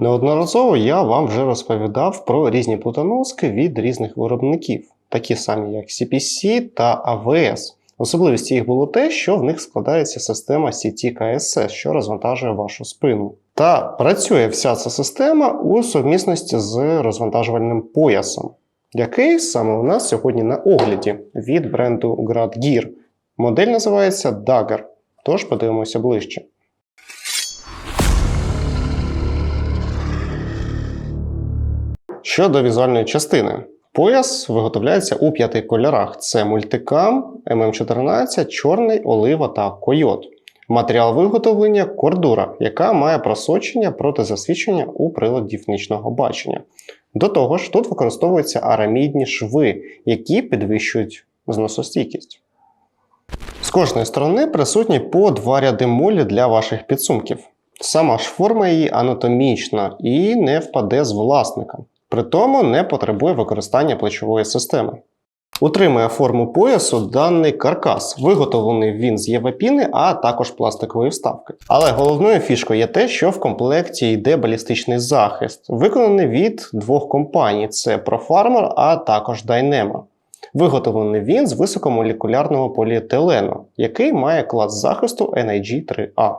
Неодноразово я вам вже розповідав про різні плитоноски від різних виробників, такі самі як CPC та AVS. Особливістю їх було те, що в них складається система CT KSS, що розвантажує вашу спину. Та працює вся ця система у сумісності з розвантажувальним поясом, який саме у нас сьогодні на огляді від бренду Grad Gear. Модель називається Dagger. Тож подивимося ближче. Щодо візуальної частини, пояс виготовляється у п'яти кольорах: це мультикам, ММ14, чорний, олива та койот. Матеріал виготовлення кордура, яка має просочення проти засвідчення у приладів нічного бачення. До того ж, тут використовуються арамідні шви, які підвищують зносостійкість. З кожної сторони присутні по два ряди молі для ваших підсумків. Сама ж форма її анатомічна і не впаде з власника. При тому не потребує використання плечової системи. Утримує форму поясу даний каркас. Виготовлений він з євапіни, а також пластикової вставки. Але головною фішкою є те, що в комплекті йде балістичний захист, виконаний від двох компаній: це ProFarmer, а також Dynamo. Виготовлений він з високомолекулярного поліетилену, який має клас захисту NIG-3A.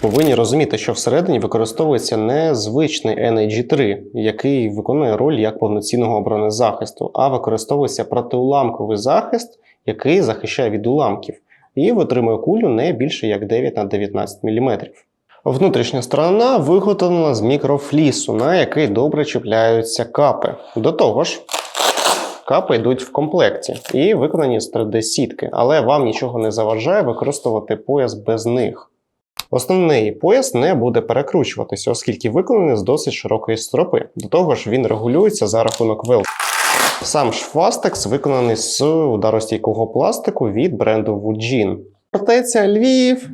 Повинні розуміти, що всередині використовується незвичний NIG-3, який виконує роль як повноцінного бронезахисту, а використовується протиуламковий захист, який захищає від уламків, і витримує кулю не більше як 9 на 19 мм. Внутрішня сторона виготовлена з мікрофлісу, на який добре чіпляються капи. До того ж, капи йдуть в комплекті і виконані з 3D-сітки, але вам нічого не заважає використовувати пояс без них. Основний пояс не буде перекручуватися, оскільки виконаний з досить широкої стропи. До того ж, він регулюється за рахунок вил. Сам Fastex виконаний з ударостійкого пластику від бренду Woodjin. Фортеця Львів.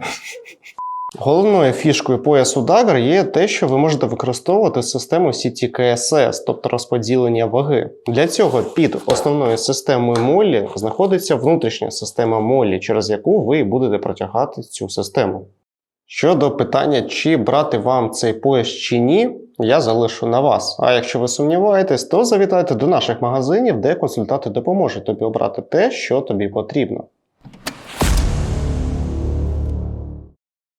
Головною фішкою поясу Dagger є те, що ви можете використовувати систему CT KSS, тобто розподілення ваги. Для цього під основною системою молі знаходиться внутрішня система молі, через яку ви будете протягати цю систему. Щодо питання, чи брати вам цей пояс чи ні, я залишу на вас. А якщо ви сумніваєтесь, то завітайте до наших магазинів, де консультанти допоможуть тобі обрати те, що тобі потрібно.